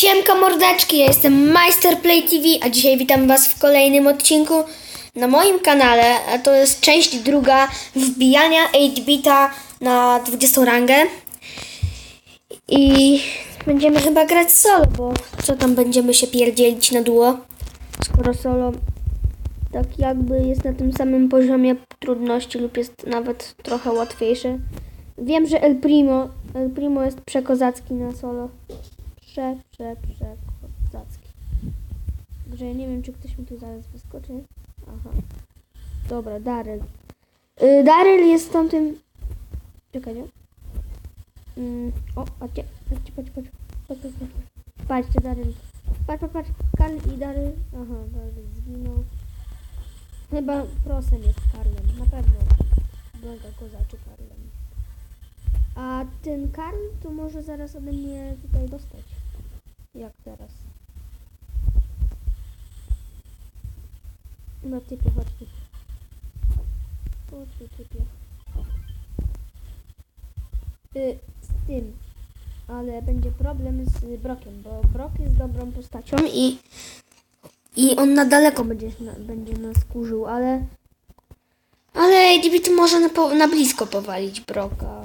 Siemka mordeczki, ja jestem Majster Play TV, a dzisiaj witam was w kolejnym odcinku na moim kanale, a to jest część druga wbijania 8-bita na 20 rangę. I będziemy chyba grać solo, bo co tam będziemy się pierdzielić na duo, skoro solo tak jakby jest na tym samym poziomie trudności lub jest nawet trochę łatwiejszy. Wiem, że El Primo, El Primo jest przekozacki na solo. Prze, prze, przekozacki. Także ja nie wiem, czy ktoś mi tu zaraz wyskoczy. Aha. Dobra, Daryl. Y, Daryl jest tamtym... Czekaj, nie? Mm, o, patrzcie, patrzcie, patrzcie, patrzcie. Patrz, patrz, patrz. Patrzcie, Daryl. Patrz, patrz, patrz. Karl i Daryl. Aha, Daryl zginął. Chyba prosem jest Karlem, na pewno. Błęda kozaczy Karlem. A ten Karl to może zaraz ode mnie tutaj dostać. Jak teraz. No typie, chodź tu. Typie. Y, z tym. Ale będzie problem z Brokiem, bo Brok jest dobrą postacią i i on na daleko będzie, na, będzie nas kurzył, ale... Ale ADB może na, na blisko powalić Broka.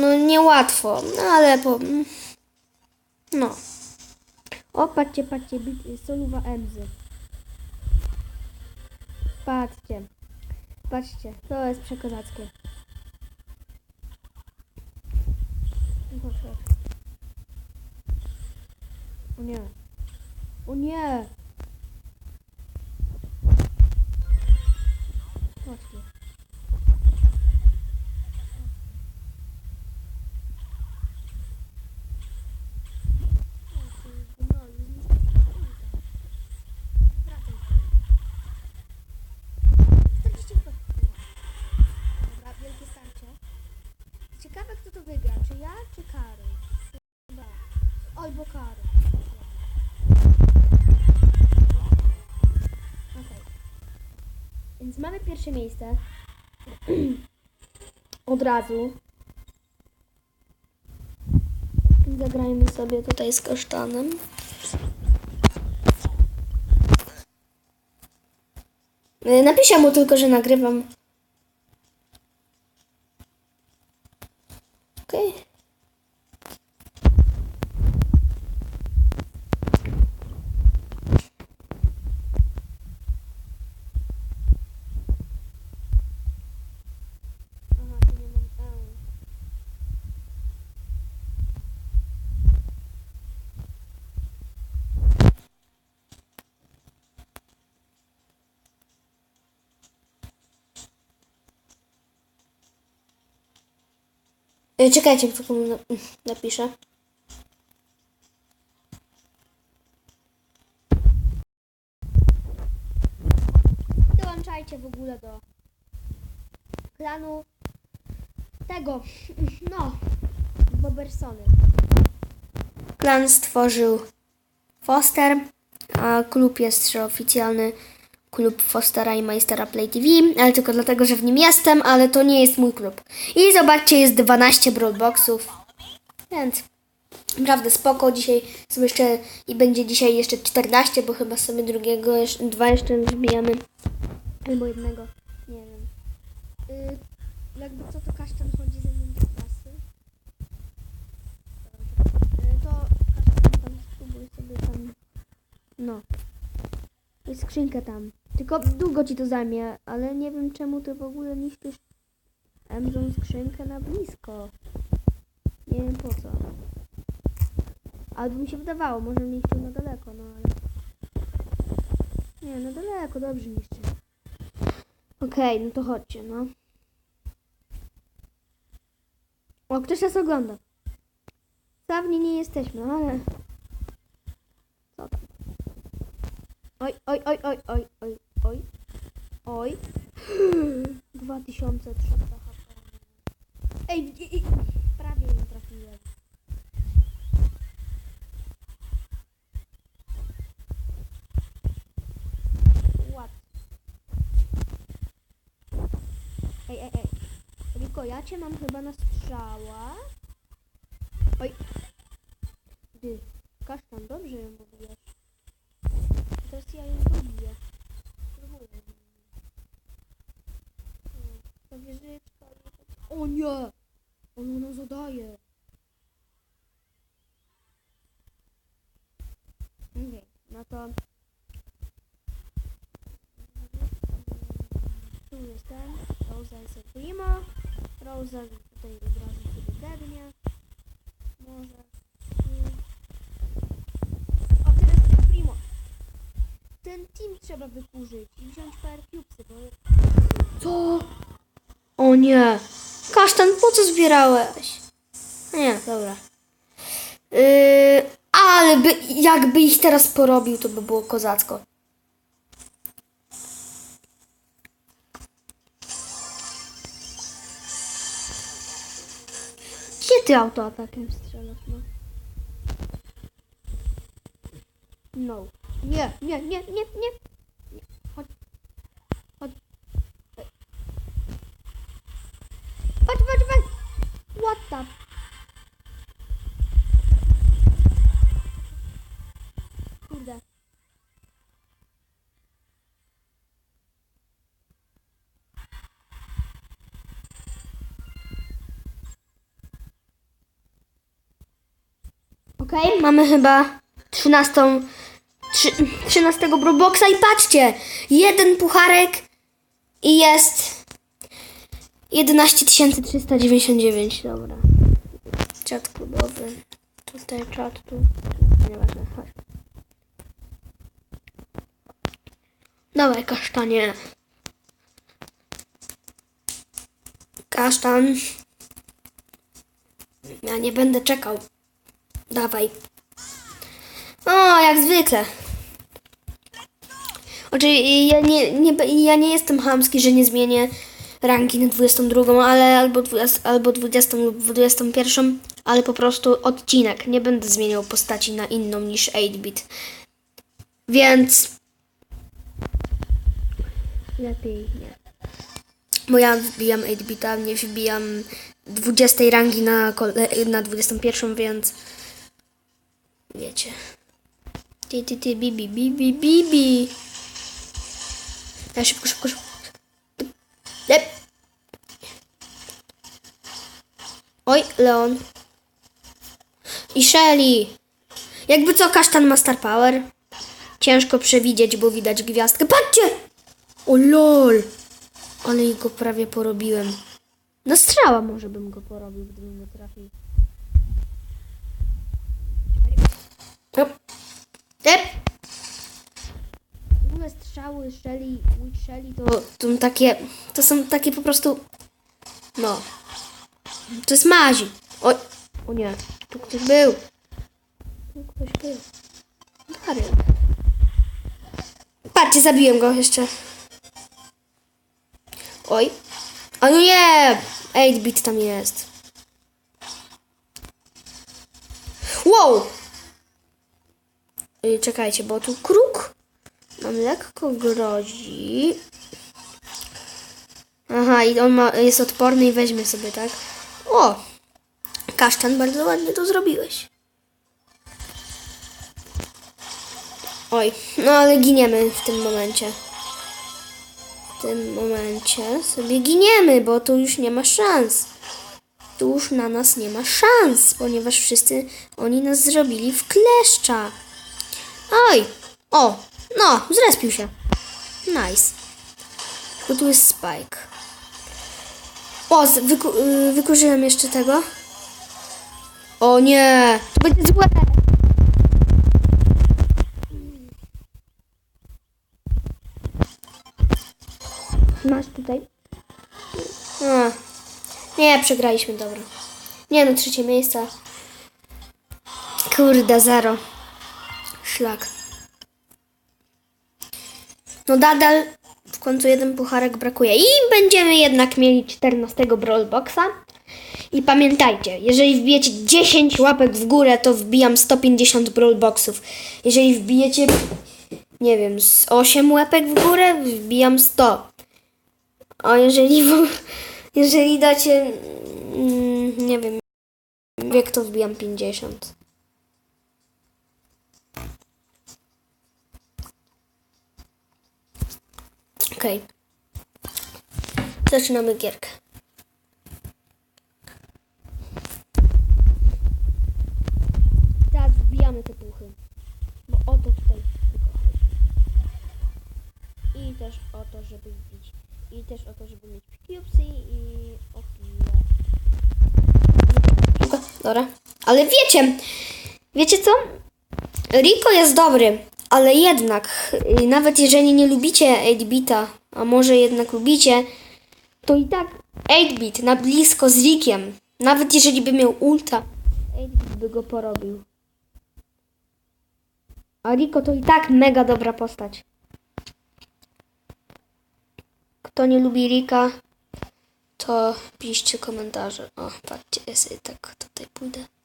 No niełatwo, no ale po... No. O, patrzcie, patrzcie, soluwa Emzy. Patrzcie. Patrzcie, to jest chodź. O nie. O nie! Miejsce. Od razu. Zagrajmy sobie tutaj z kasztanem. Y, Napiszę mu tylko, że nagrywam. Okej. Aha, tu nie mam eł. E, Czekajcie, tylko na- napiszę. Dołączajcie w ogóle do klanu tego, no, Bobersony. Klan stworzył Foster, a klub jest oficjalny klub Fostera i Majstera Play TV, ale tylko dlatego, że w nim jestem, ale to nie jest mój klub. I zobaczcie, jest 12 brawlboxów, więc naprawdę spoko. Dzisiaj są jeszcze i będzie dzisiaj jeszcze 14, bo chyba sobie drugiego, jeszcze, dwa jeszcze wbijamy. Albo jednego, nie wiem. Y, jakby co to kasztan chodzi ze mną do klasy. Y, to kasztan tam spróbuj sobie tam. No. Jest skrzynka tam. Tylko długo ci to zajmie, ale nie wiem czemu ty w ogóle niszczysz Emzą skrzynkę na blisko. Nie wiem po co. Albo mi się wydawało, może niszczył na daleko, no ale... Nie, na daleko, dobrze niszczy. Okej, no to chodźcie, no. O, ktoś nas ogląda. Sławni nie jesteśmy, ale... Co tam? Oj, oj, oj, oj, oj, oj, oj. Oj. 2300 HP. Ej, i- prawie ją trafiłem. Ład. Ej, ej, ej. Riko, ja cię mam chyba na strzała. Oj. Ty. kasztan, dobrze ją mówisz. Teraz ja ją dobiję. Spróbuję. O, Ta wieżyczka. O nie! On ona zadaje. Okej, no to... Tu jest ten, Rosa jest prima. Rosa tutaj od razu sobie debnie. Może. O, teraz primo. Ten team trzeba wykurzyć i wziąć Fire Cubesy, bo... Co? O nie! Kasztan, po co zbierałeś? Nie, dobra. Yy, ale by, jakby ich teraz porobił, to by było kozacko. Gdzie ty autoatakiem strzelasz, no? No. Nie, nie, nie, nie, nie. nie. Chodź. Chodź. Patrz, patrz, patrz. What the... Kurde. Okej, mamy chyba 13, trzy- 13 Broboxa i patrzcie, jeden pucharek i jest 11 399, dobra. Czat klubowy, tutaj czat, tu, nieważne, chodź. Dawaj kasztanie. Kasztan. Ja nie będę czekał. Dawaj. O, jak zwykle. Oczywiście ja nie, nie, ja nie jestem chamski, że nie zmienię ranki na 22, ale albo 20, albo 20 lub 21, ale po prostu odcinek. Nie będę zmieniał postaci na inną niż 8-bit. Więc lepiej nie. Bo ja wbijam 8-bita, nie wbijam 20 rangi na, na 21, więc wiecie. Ty, ty, ty, bibi, bibi, bibi. Ja szybko, szybko, szybko. Lep. Oj, Leon. I Shelly. Jakby co, kasztan ma star power. Ciężko przewidzieć, bo widać gwiazdkę. Patrzcie! O lol. Ale go prawie porobiłem. No strzała może bym go porobił, gdybym go trafił. Hop. Ep. W ogóle strzały Shelly, Witch Shelly to, to są takie, to są takie po prostu, no, to jest mazi. Oj, o nie, tu ktoś był. Tu ktoś był. Darian. Patrzcie, zabiłem go jeszcze. Oj. O no nie! 8-bit tam jest. Wow! Czekajcie, bo tu kruk nam lekko grozi. Aha, i on ma, jest odporny i weźmie sobie, tak? O! Kasztan, bardzo ładnie to zrobiłeś. Oj, no ale giniemy w tym momencie. W tym momencie sobie giniemy, bo tu już nie ma szans. Tu już na nas nie ma szans, ponieważ wszyscy oni nas zrobili w kleszcza. Oj! O! No, zrespił się. Nice. Tylko tu jest Spike. O, wyku, y, wykurzyłem jeszcze tego. O nie! To będzie złe! Masz tutaj. A. Nie, przegraliśmy, dobra. Nie no, trzecie miejsce. Kurde, zero. Szlak. No nadal w końcu jeden pucharek brakuje. I będziemy jednak mieli 14 Brawlboxa. I pamiętajcie, jeżeli wbijecie 10 łapek w górę, to wbijam 150 Brawlboxów. Jeżeli wbijecie, nie wiem, z 8 łapek w górę, wbijam 100. A jeżeli, jeżeli dacie, mm, nie wiem, wiek, to wbijam 50. Okej. Zaczynamy gierkę. Teraz wbijamy te puchy. Bo o to tutaj tylko chodzi. I też o to, żeby wbić. I też o to, żeby mieć cubesy i o. Dobra. Ale wiecie, wiecie co? Rico jest dobry, ale jednak, y, nawet jeżeli nie lubicie 8-bita, a może jednak lubicie, to i tak 8-bit na blisko z Rickiem, nawet jeżeli by miał ulta, 8-bit by go porobił. A Rico to i tak mega dobra postać. Kto nie lubi Rika, to piszcie komentarze. O, patrzcie, ja sobie tak tutaj pójdę.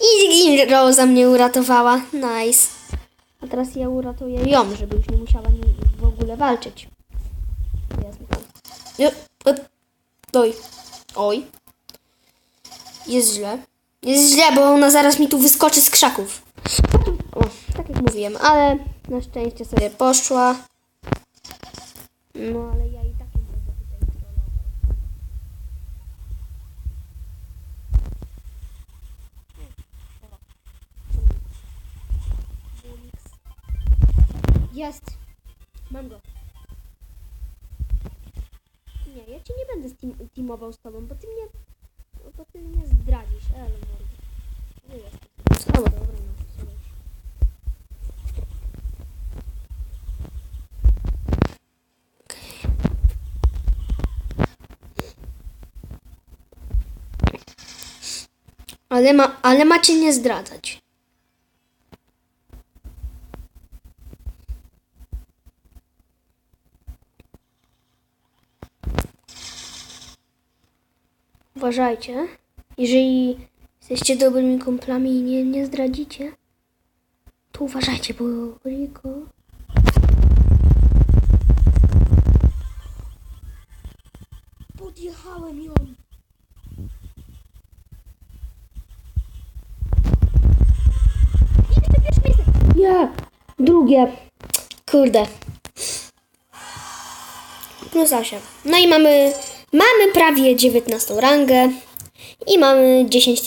I Rosa mnie uratowała. Nice. A teraz ja uratuję ją, żeby już nie musiała w ogóle walczyć. E, Oj. Oj. Jest źle. Jest źle, bo ona zaraz mi tu wyskoczy z krzaków. O, tak jak mówiłem, ale na szczęście sobie poszła. No ale ja i tak nie będę tutaj trollował. Jest! Mam go. Nie, ja cię nie będę steam, teamował z tobą, bo ty mnie. Bo ty mnie zdradzisz, ale mordo. Nie jest. No dobra, no. Ale, ma, ale macie nie zdradzać. Uważajcie, jeżeli jesteście dobrymi kumplami i nie, nie zdradzicie, to uważajcie, bo Riko... Podjechałem ją. Nie, drugie. Kurde. Plus 8. No i mamy, mamy prawie 19 rangę i mamy 10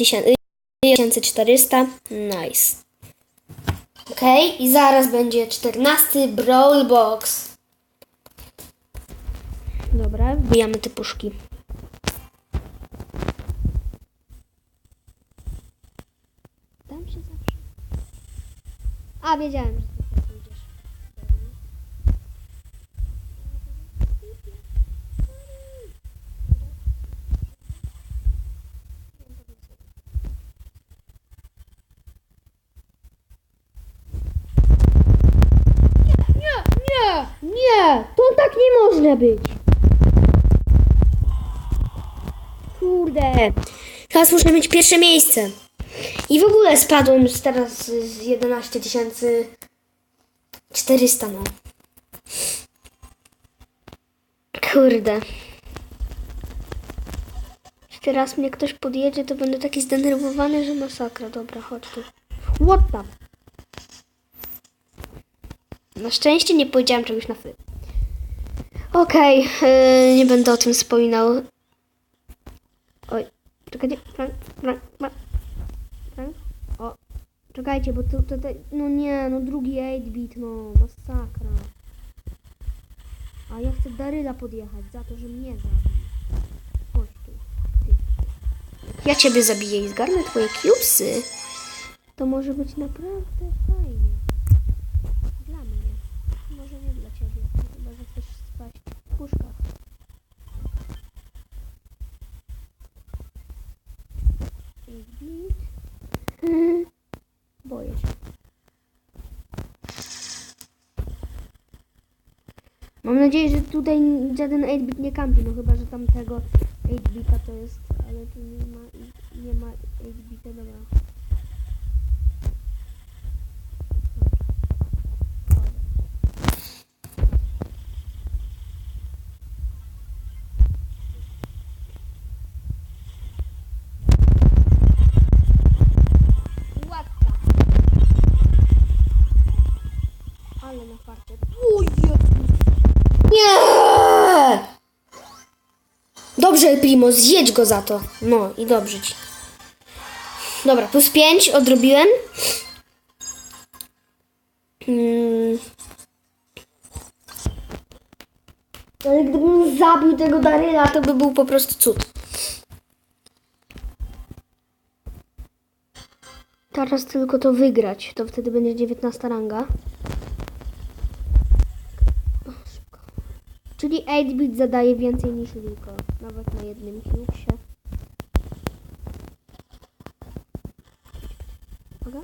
tysięcy 400. Nice. Ok, i zaraz będzie 14 Brawl Box. Dobra, wbijamy te puszki. Tam się zawsze. A, wiedziałem, że ty tak pójdziesz. Nie, nie, nie, to może być. Kurde. Teraz muszę mieć pierwsze miejsce. I w ogóle spadłem z teraz z 11 tysięcy 400, no. Kurde. Jeszcze raz mnie ktoś podjedzie, to będę taki zdenerwowany, że masakra. Dobra, chodź tu. What? Na szczęście nie powiedziałem czegoś na fly. Okej, yy, nie będę o tym wspominał. Oj, czekajcie. Frank, Frank, Frank. O, czekajcie, bo tu tutaj. No nie, no drugi 8-bit, no, masakra. A ja chcę Daryla podjechać za to, że mnie zabił. Chodź tu. Ty. Ja ciebie zabiję i zgarnę twoje cubesy, to może być naprawdę fajnie. Dla mnie. Może nie dla ciebie. Chyba, że chcesz spaść w puszkach. Bit. Boję się. Mam nadzieję, że tutaj żaden 8-bit nie kampi, no chyba, że tamtego 8-bita to jest, ale tu nie ma, nie ma 8-bita, dobra. Dobrze, Primo, zjedź go za to. No i dobrze ci. Dobra, plus 5 odrobiłem. Mm. Ale gdybym zabił tego Daryla, to by był po prostu cud. Teraz tylko to wygrać, to wtedy będzie 19 ranga. Czyli 8-bit zadaje więcej niż Rico, nawet na jednym cubecie. Uwaga.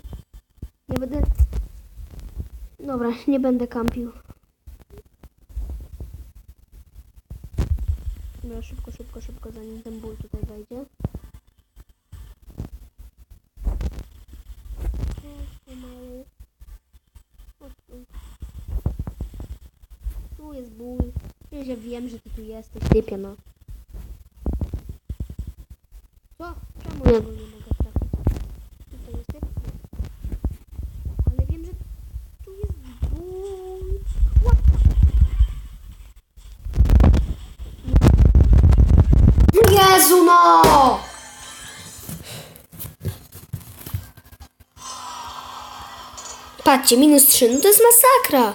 Nie będę... Dobra, nie będę kampił. Dobra, szybko, szybko, szybko, zanim ten ból tutaj wejdzie. Tu. Jest ból. Ja wiem, że ty tu jesteś, typie, no. Co? Czemu ja go nie mogę trafić? Tutaj jest typ? Nie. Ale wiem, że tu jest ból. Łapka. Jezu, no! Patrzcie, minus 3, no to jest masakra.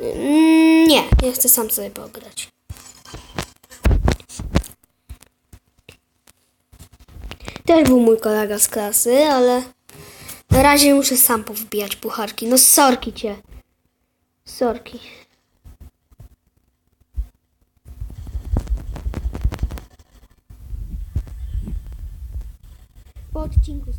Mm, Nie, ja chcę sam sobie pograć. Też był mój kolega z klasy, ale na razie muszę sam powbijać pucharki. No sorki cię. Sorki. Po odcinku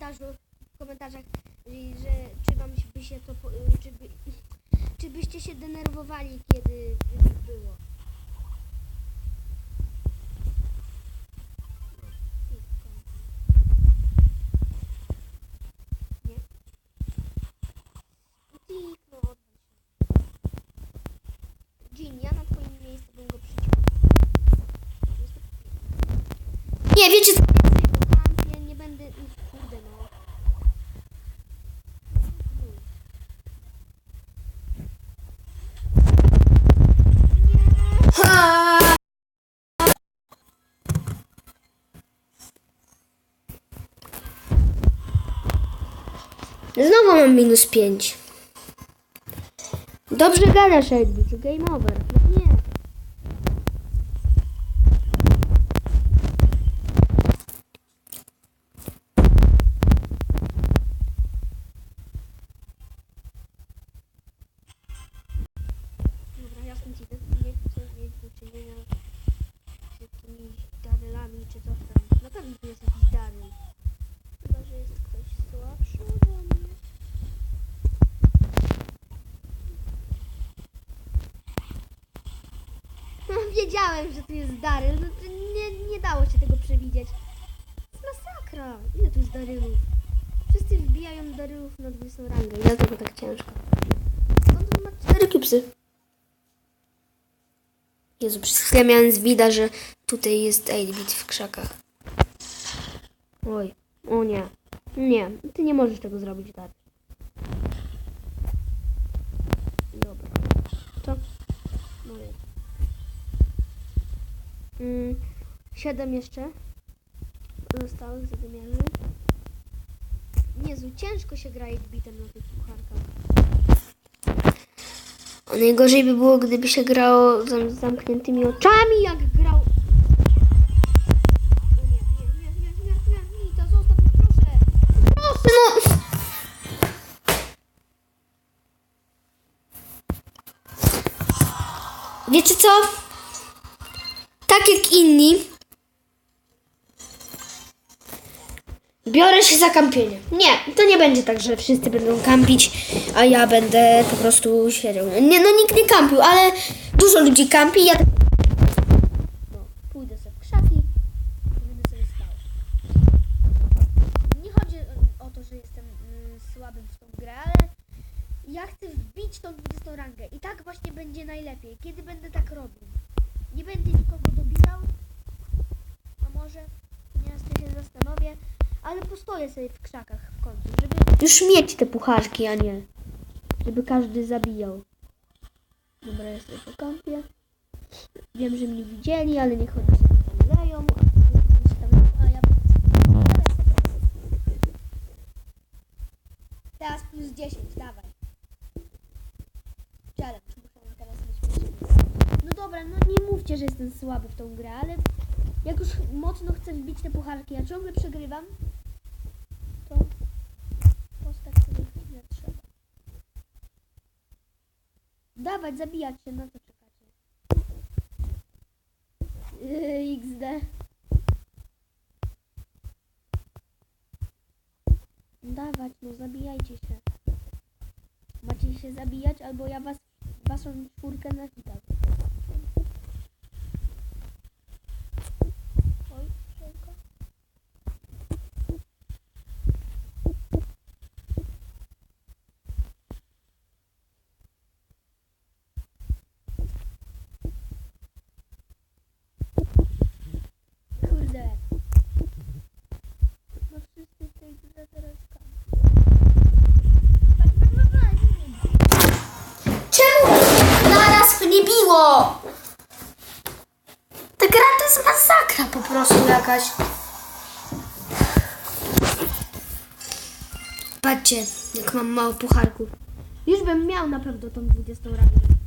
komentarzu, w komentarzach, że czy wam by się to, y, czy, by, czy byście się denerwowali, kiedy by było. Nie. Kliknął, oddaj się. Jean, ja na twoim miejscu bym go przyciągnął. Nie, wiecie co? Ja nie będę... Kurde no. Ha! Znowu mam minus 5. Dobrze gadasz, Edwin. Game over. No nie. Dobra, ja stąd idę. Nie chcę mieć do czynienia z jakimiś darylami czy coś tam. Na pewno tu jest jakiś daryl. Chyba, że jest ktoś słabszy ode mnie. No, wiedziałem, że tu jest daryl. No, to nie, nie dało jest masakra. Ile tu jest darylów? Wszyscy wbijają darylów na 20 rangę. I dlatego tak ciężko. Skąd on ma cztery cubesy? Jezu, przez chwilę miałem zwida, że tutaj jest 8-bit w krzakach. Oj, o nie. Nie, ty nie możesz tego zrobić tak. Dobra. To moje. Mm, siedem jeszcze zostałych zadymiarzy. Ciężko się gra 8-bitem na tych pucharkach. Najgorzej by było, gdyby się grało z zamkniętymi oczami, jak grał. Wiecie co? Tak jak inni, biorę się za kampienie. Nie, to nie będzie tak, że wszyscy będą kampić, a ja będę po prostu siedział. Nie, no nikt nie kampił, ale dużo ludzi kampi. Ja tak... no, pójdę sobie w krzaki i będę sobie stał. Nie chodzi chcę wbić tą 20 rangę i tak właśnie będzie najlepiej, kiedy będę tak robił. Nie będę nikogo dobijał, a może nieraz to się zastanowię, ale postoję sobie w krzakach w końcu, żeby Już mieć te pucharki, a nie. Żeby każdy zabijał. Dobra, jestem po kampie. Wiem, że mnie widzieli, ale niech oni sobie tam leją. A, ja Teraz plus 10, dawaj. Challenge, muszę teraz mieć plus 10. No dobra, no nie mówcie, że jestem słaby w tą grę, ale jak już mocno chcę wbić te pucharki, a ciągle przegrywam, to postać sobie chwilę trzeba. Dawać, zabijać się, na co czekacie? Yy, XD. Dawać, no zabijajcie się. Macie się zabijać, albo ja was, waszą czwórkę na. Oj, szybko. Kurde. No wszyscy w tej grze teraz Czemu naraz mnie biło? Ta gra to jest masakra po Patrzcie, jak mam mało pucharków. Już bym miał na pewno tą 20 rangę.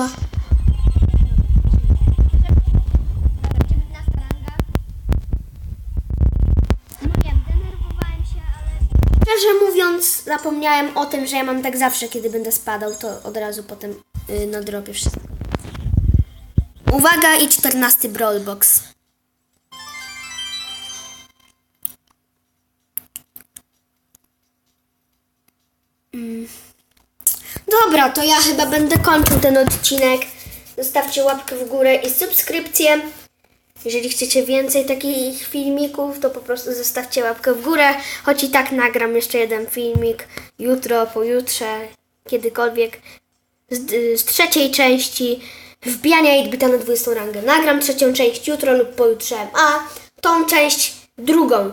Ale... Szczerze mówiąc, zapomniałem o tym, że ja mam tak zawsze, kiedy będę spadał, to od razu potem yy, nadrobię wszystko. Uwaga i 14 Brawlbox. Mm. Dobra, to ja chyba będę kończył ten odcinek. Zostawcie łapkę w górę i subskrypcję. Jeżeli chcecie więcej takich filmików, to po prostu zostawcie łapkę w górę, choć i tak nagram jeszcze jeden filmik jutro, pojutrze kiedykolwiek z, z trzeciej części wbijania 8-bita na 20 rangę. Nagram trzecią część jutro lub pojutrze, a tą część drugą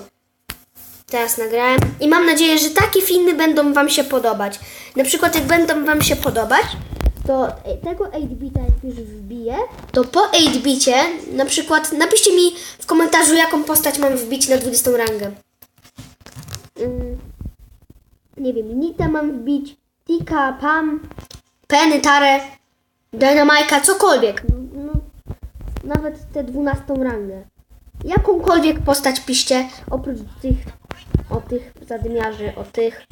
teraz nagrałem i mam nadzieję, że takie filmy będą Wam się podobać. Na przykład jak będą Wam się podobać, to tego 8-bita jak już wbiję, to po 8-bicie na przykład napiszcie mi w komentarzu jaką postać mam wbić na 20 rangę. Ym, nie wiem, Nita mam wbić, Tika, Pam, Penny, Tarę, Dynamajka, cokolwiek. No, no, nawet tę 12 rangę. Jakąkolwiek postać piszcie, oprócz tych, o tych zadymiarzy, o tych,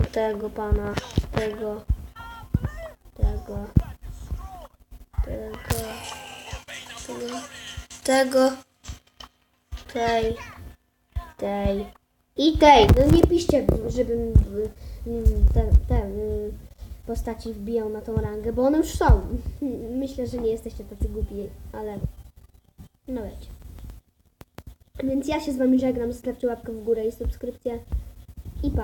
o tego pana, tego, tego, tego, tego, tego, tej, tej i tej. No nie piszcie, żebym y, y, te, te y, postaci wbijał na tą rangę, bo one już są. Myślę, że nie jesteście tacy głupi, ale no wiecie. Więc ja się z wami żegnam, zostawcie łapkę w górę i subskrypcję i pa.